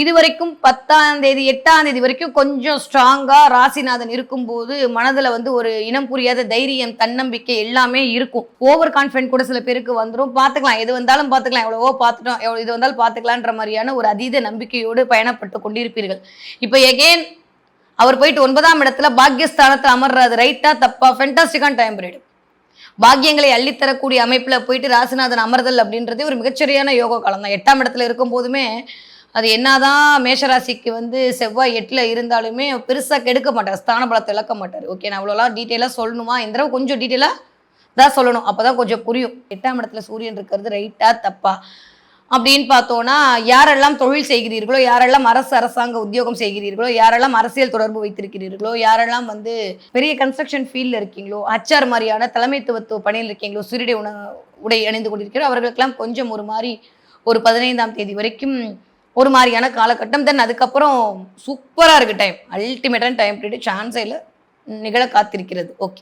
இது வரைக்கும் பத்தாம் தேதி எட்டாம் தேதி வரைக்கும் கொஞ்சம் ஸ்ட்ராங்காக ராசிநாதன் இருக்கும்போது மனதில் வந்து ஒரு இனம் புரியாத தைரியம் தன்னம்பிக்கை எல்லாமே இருக்கும். ஓவர் கான்ஃபிடென்ட் கூட சில பேருக்கு வந்துடும் பார்த்துக்கலாம். எது வந்தாலும் பார்த்துக்கலாம். எவ்வளவோ பார்த்துட்டோம். எவ்வளோ இது வந்தாலும் பார்த்துக்கலான்ற மாதிரியான ஒரு அதீத நம்பிக்கையோடு பயணப்பட்டு கொண்டிருப்பீர்கள். இப்போ எகெயின் அவர் போயிட்டு ஒன்பதாம் இடத்துல பாக்கியஸ்தானத்தில் அமர்றாரு. ரைட்டா தப்பா? ஃபென்டாஸ்டிக்கான டைம் பீரியட் பாக்கியங்களை அள்ளித்தரக்கூடிய அமைப்பில் போயிட்டு ராசிநாதன் அமர்தல் அப்படின்றது ஒரு மிகச்சரியான யோகா காலம் தான். எட்டாம் இடத்துல இருக்கும் போதுமே அது என்னதான் மேஷராசிக்கு வந்து செவ்வாய் எட்டில் இருந்தாலுமே பெருசாக கெடுக்க மாட்டார் ஸ்தான பலத்தை இழக்க மாட்டார். ஓகே நான் அவ்வளோலாம் டீட்டெயிலாக சொல்லணுமா? இந்த தடவை கொஞ்சம் டீட்டெயிலாக தான் சொல்லணும். அப்போ தான் கொஞ்சம் புரியும். எட்டாம் இடத்துல சூரியன் இருக்கிறது ரைட்டாக தப்பா? அப்படின்னு பார்த்தோன்னா யாரெல்லாம் தொழில் செய்கிறீர்களோ யாரெல்லாம் அரசு அரசாங்க உத்தியோகம் செய்கிறீர்களோ யாரெல்லாம் அரசியல் தொடர்பு வைத்திருக்கிறீர்களோ யாரெல்லாம் வந்து பெரிய கன்ஸ்ட்ரக்ஷன் ஃபீல்டில் இருக்கீங்களோ அச்சார் மாதிரியான தலைமைத்துவத்துவ பணியில் இருக்கீங்களோ சுருடை உண உடை அணிந்து கொண்டிருக்கிறோம் அவர்களுக்கெல்லாம் கொஞ்சம் ஒரு மாதிரி ஒரு பதினைந்தாம் தேதி வரைக்கும் ஒரு மாதிரியான காலகட்டம். தென் அதுக்கப்புறம் சூப்பராக இருக்குது டைம் அல்டிமேட்டான டைம் பீரியட் சான்ஸே இல்லை நிகழ காத்திருக்கிறது. ஓகே